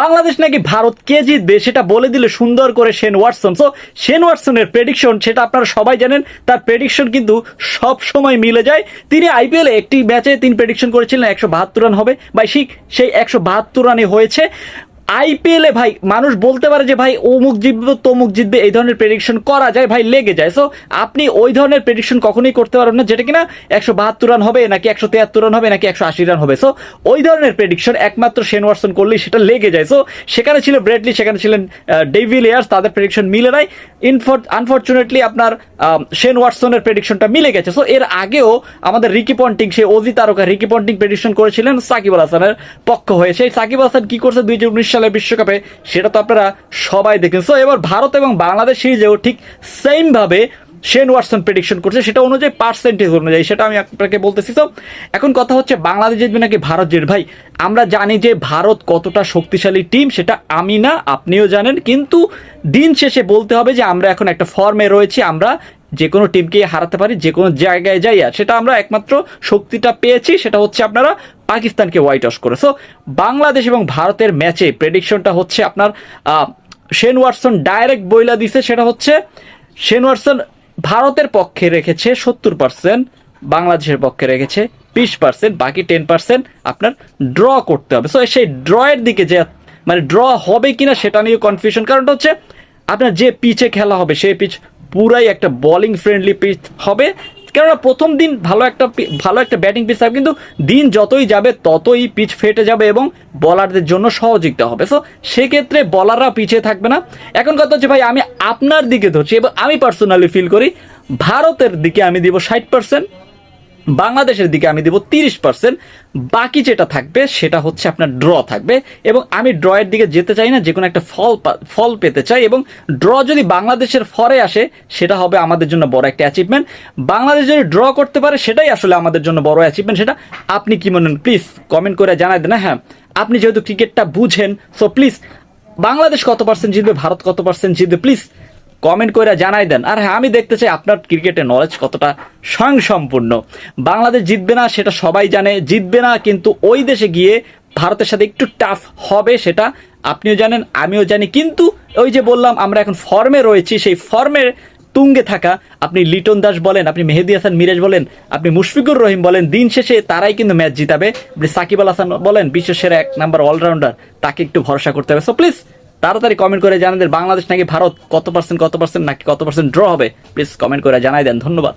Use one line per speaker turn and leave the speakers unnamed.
বাংলাদেশ নাকি ভারত কে জিতবে সেটা বলে দিলে সুন্দর করে শেন ওয়াটসন। সো শেন ওয়াটসনের প্রেডিকশন সেটা আপনারা সবাই জানেন, তার প্রেডিকশন কিন্তু সব সময় মিলে যায়। তিনি আইপিএলে একটি ম্যাচে তিনি প্রেডিকশন করেছিলেন একশো বাহাত্তর রান হবে। বা সেই সেই একশো বাহাত্তর রানে হয়েছে। আইপিএলে ভাই, মানুষ বলতে পারে যে ভাই অমুক জিতবে তমুক জিতবে, এই ধরনের প্রেডিকশন করা যায় ভাই, লেগে যায়। সো আপনি ওই ধরনের প্রেডিকশন কখনোই করতে পারবেন না, যেটা কিনা একশো বাহাত্তর রান হবে, নাকি একশো তিয়াত্তর রান হবে, নাকি একশো আশি রান হবে। সো ওই ধরনের প্রেডিকশন একমাত্র শেন ওয়াটসন করলেই সেটা লেগে যায়। সো সেখানে ছিল ব্রেডলি সেখানে ছিলেন ডেভিলিয়ার্স তাদের প্রেডিকশন মিলে নাই। ইনফর আনফর্চুনেটলি আপনার শেন ওয়াটসনের প্রেডিকশনটা মিলে গেছে। সো এর আগেও আমাদের রিকি পন্টিং সেই অজি তারকা রিকি পন্টিং প্রেডিকশন করেছিলেন সাকিব আল হাসানের পক্ষ হয়ে। সেই সাকিব হাসান কি করছে, দুই হাজার উনিশ সালে বিশ্বকাপে, সেটা তো আপনারা সবাই দেখেন সো এবার ভারত এবং বাংলাদেশ সিরিজেও ঠিক সেম ভাবে শেন ওয়াটসন প্রেডিকশন করছে, সেটা অনুযায়ী পার্সেন্টেজ অনুযায়ী, সেটা আমি আপনাকে বলতেছি। তো এখন কথা হচ্ছে বাংলাদেশ জিতবে নাকি ভারত জিতবে? ভাই, আমরা জানি যে ভারত কতটা শক্তিশালী টিম সেটা আমি না, আপনিও জানেন। কিন্তু দিন শেষে বলতে হবে যে আমরা এখন একটা ফর্মে রয়েছি, আমরা যে কোনো টিমকে হারাতে পারি, যে কোনো জায়গায় যাই আর সেটা আমরা একমাত্র শক্তিটা পেয়েছি, সেটা হচ্ছে আপনারা পাকিস্তানকে হোয়াইট ওয়াশ করে। সো বাংলাদেশ এবং ভারতের ম্যাচে প্রেডিকশনটা হচ্ছে আপনার শেন ওয়াটসন ডাইরেক্ট বইলা দিছে, সেটা হচ্ছে শেন ওয়াটসন ভারতের পক্ষে রেখেছে সত্তর পার্সেন্ট বাংলাদেশের পক্ষে রেখেছে বিশ পার্সেন্ট বাকি টেন পার্সেন্ট আপনার ড্র করতে হবে। সো সেই ড্রয়ের দিকে যে মানে ড্র হবে কিনা সেটা নিয়ে কনফিউশন কারণটা হচ্ছে, আপনার যে পিচে খেলা হবে, সেই পিচ পুরাই একটা বোলিং ফ্রেন্ডলি পিচ হবে। কেননা প্রথম দিন ভালো একটা ভালো একটা ব্যাটিং পিচ থাকবে, কিন্তু দিন যতই যাবে, ততই পিচ ফেটে যাবে এবং বলারদের জন্য সহযোগিতা হবে। সো সেক্ষেত্রে বলাররা পিছিয়ে থাকবে না। এখন কথা হচ্ছে, ভাই, আমি আপনার দিকে ধরছি এবং আমি পার্সোনালি ফিল করি, ভারতের দিকে আমি দিব ষাট পার্সেন্ট বাংলাদেশের দিকে আমি দেব তিরিশ পার্সেন্ট বাকি যেটা থাকবে, সেটা হচ্ছে আপনার ড্র থাকবে। এবং আমি ড্রয়ের দিকে যেতে চাই না যে কোনো একটা ফল ফল পেতে চাই। এবং ড্র যদি বাংলাদেশের ফরে আসে, সেটা হবে আমাদের জন্য বড় একটা অ্যাচিভমেন্ট বাংলাদেশ যদি ড্র করতে পারে, সেটাই আসলে আমাদের জন্য বড় অ্যাচিভমেন্ট সেটা আপনি কি মনে প্লিজ কমেন্ট করে জানাই দেন। হ্যাঁ আপনি যেহেতু ক্রিকেটটা বুঝেন সো প্লিজ বাংলাদেশ কত পার্সেন্ট জিতবে, ভারত কত পার্সেন্ট জিতবে প্লিজ কমেন্ট করে জানাই দেন। আর হ্যাঁ আমি দেখতে চাই আপনার ক্রিকেটের নলেজ কতটা স্বয়ংসম্পূর্ণ। বাংলাদেশ জিতবে না, সেটা সবাই জানে। জিতবে না, কিন্তু ওই দেশে গিয়ে ভারতের সাথে একটু টাফ হবে সেটা আপনিও জানেন, আমিও জানি। কিন্তু ওই যে বললাম, আমরা এখন ফর্মে রয়েছি, সেই ফর্মের তুঙ্গে থাকা, আপনি লিটন দাস বলেন, আপনি মেহেদি হাসান মিরাজ বলেন, আপনি মুশফিকুর রহিম বলেন, দিন শেষে তারাই কিন্তু ম্যাচ জিতাবে। আপনি সাকিব আল হাসান বলেন, বিশ্বের সেরা এক নাম্বার অলরাউন্ডার তাকে একটু ভরসা করতে হবে। সো প্লিজ তাড়াতাড়ি কমেন্ট করে জানাই দেন বাংলাদেশ নাকি ভারত কত পার্সেন্ট কত পার্সেন্ট নাকি কত পার্সেন্ট ড্র হবে? প্লিজ কমেন্ট করে জানাই দেন, ধন্যবাদ।